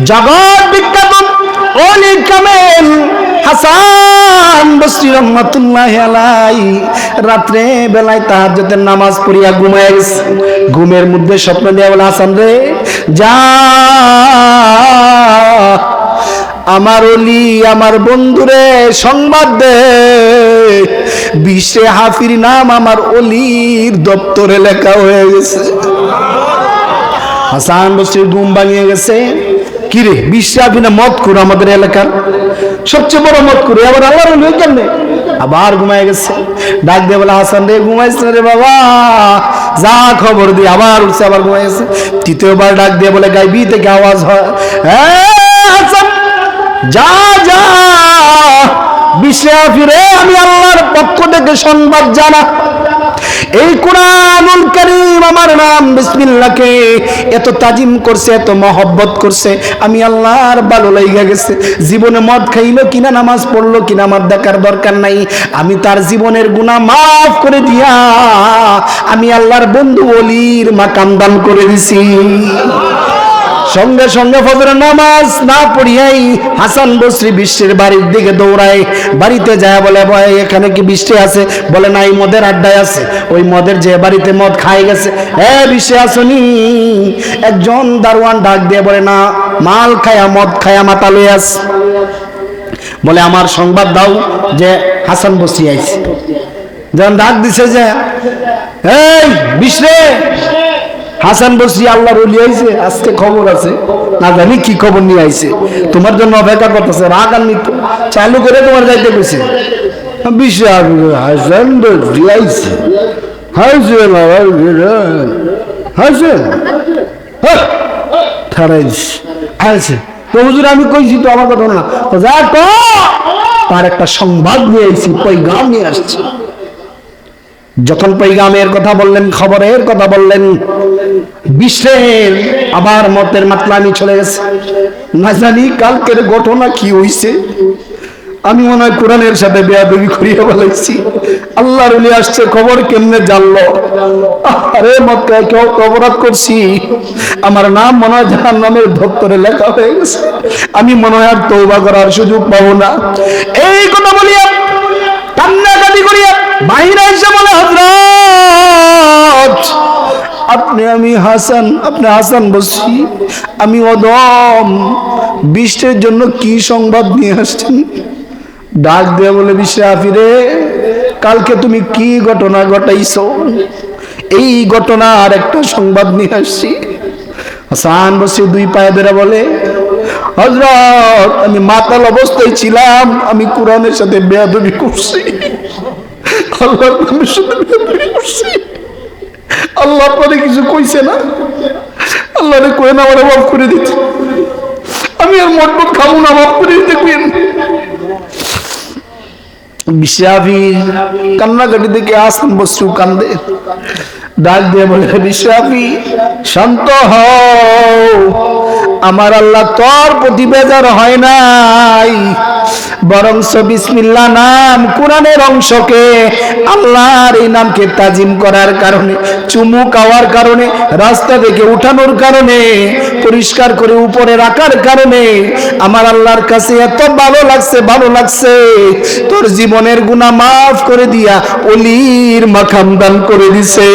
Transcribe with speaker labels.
Speaker 1: জগৎ বিখ্যাত অলি কামেল হাসান বসরি রহমাতুল্লাহ আলাই। রাত্রে বেলায় তাহাজ্জুদের নামাজ পড়িয়া ঘুমায় গেছে। ঘুমের মধ্যে স্বপ্ন দেয়া বলে, হাসান রে, যা। আমার অলি, আমার বন্ধুরে সংবাদ দে। বিশ্বে হাফির নাম আমার অলির দপ্তরে লেখা হয়ে গেছে। হাসান বসরির ঘুম ভাঙিয়ে গেছে। কিরে? বিশ্বে হাফিনা মত করো আমাদের এলাকার। সবচেয়ে বড় মত করো। আবার আল্লাহর অলি হয়ে কেমনে? আবার ঘুমায় গেছে। ডাক দিয়ে বলে, হাসান রে ঘুমাইছে রে বাবা। যা খবর দিয়ে আবার উঠছে, আবার ঘুমাই গেছে। তৃতীয়বার ডাক দিয়ে বলে, গাইবি থেকে আওয়াজ হয়। হ্যাঁ যা যা। বিশ্বে ফিরে আমি আল্লাহর পক্ষ থেকে সংবাদ জানা। এই কোরআনুল করিম আমার নাম, বিসমিল্লাহকে এত তাজিম করছে, এত মহব্বত করছে। আমি আল্লাহর ভালো লাগা গেছে। জীবনে মদ খাইলো কিনা, নামাজ পড়ল কিনা, আমার দেখার দরকার নাই। আমি তার জীবনের গুণা মাফ করে দিয়া, আমি আল্লাহর বন্ধু অলির মা দান করে দিছি। সঙ্গে সঙ্গে ফজরের নামাজ না পড়িয়াই হাসান বসরি বৃষ্টির বাড়ির দিকে দৌড়ায়। বাড়িতে যায় বলে ভয়, এখানে কি বৃষ্টি আছে? বলে, না, এই মদের আড্ডায় আছে। ওই মদের যে বাড়িতে মদ খাই গেছে। এ, বৃষ্টি আসনি। একজন দারোয়ান ডাক দিয়ে বলে, না, মাল খায়া, মদ খায়া মাথা লয়ে আস। বলে, আমার সংবাদ দাও যে হাসান বসরি আইছে। যখন ডাক দিছে যে, এই বিশ্রে হাসান বসরি আল্লাহর ওলি আইছে, আজকে খবর আছে। না জানি কি খবর নিয়ে আইছে। তোমার জন্য অপেক্ষা করতেছে, রাগ আর নিত। চালু করে তোমার যাইতে গেছে বিশ্বাস হাসান বসরি আইছে। হাসেন হাসেন থারাইস আছে তো হুজুর, আমি কইছি তো আমার কথা না। যা তো তার একটা সংবাদ নিয়ে আইছি পৈগাম নিয়ে আসছি। যখন পৈগামের কথা বললেন, খবরের কথা বললেন বিশ্বের আবার মতের মাতলামি চলে গেছে। না জানি কালকের ঘটনা কি হইছে। আমি মনে হয় কোরআনের সাথে বেয়াদবি করিয়া বলেছি আল্লাহর উলি আসছে, খবর কেমনে জানলো? আরে, মক্কায় কেউ অপরাধ করছি। আমার নাম মনে হয় যার নামের দপ্তরে লেখা হয়ে গেছে। আমি মনে হয় আর তৌবা করার সুযোগ পাবো না। এই কথা বলিয়া আপনি, আমি হাসান, আপনি হাসান বসছি আমি অদম। বৃষ্টির জন্য কি সংবাদ নিয়ে আসছেন? ডাক দেয়া বলে বিশ্বে আফিরে, কালকে তুমি কি ঘটনা ঘটাইছো? এই ঘটনা আর একটা সংবাদ নিয়ে আসছি। হাসান বসে দুই পায়ে ধরে বলে হজরত আমি মাতাল অবস্থায় ছিলাম, আমি কোরআনের সাথে বেয়াদবি করছি। আল্লাহর নামের সাথে বেয়াদবি করছি। আল্লাহ আপনারে কিছু কইছে না? আল্লাহরে কয়ে না, আমার অভাব করে দিচ্ছে আমি আর মটমট খাব না অভাব করে দিতে কইেন বিশ্বাফি কান্নাকাটি দেখে আসন বসু কান্দে। ডাক দিয়ে বলে বিশ্বাবি শান্ত হও। আমার আল্লাহ তোর প্রতি বেজার হয় নাই। বরং বিসমিল্লা নাম কোরআনের অংশকে আল্লাহর এই নামকে তাজিম করার কারণে, চুমু খাওয়ার কারণে, রাস্তা থেকে উঠানোর কারণে, পরিষ্কার করে উপরে রাখার কারণে আমার আল্লাহর কাছে এত ভালো লাগছে ভালো লাগছে। তোর জীবনের গুণা মাফ করে দিয়া অলির মাখাম দান করে দিছে।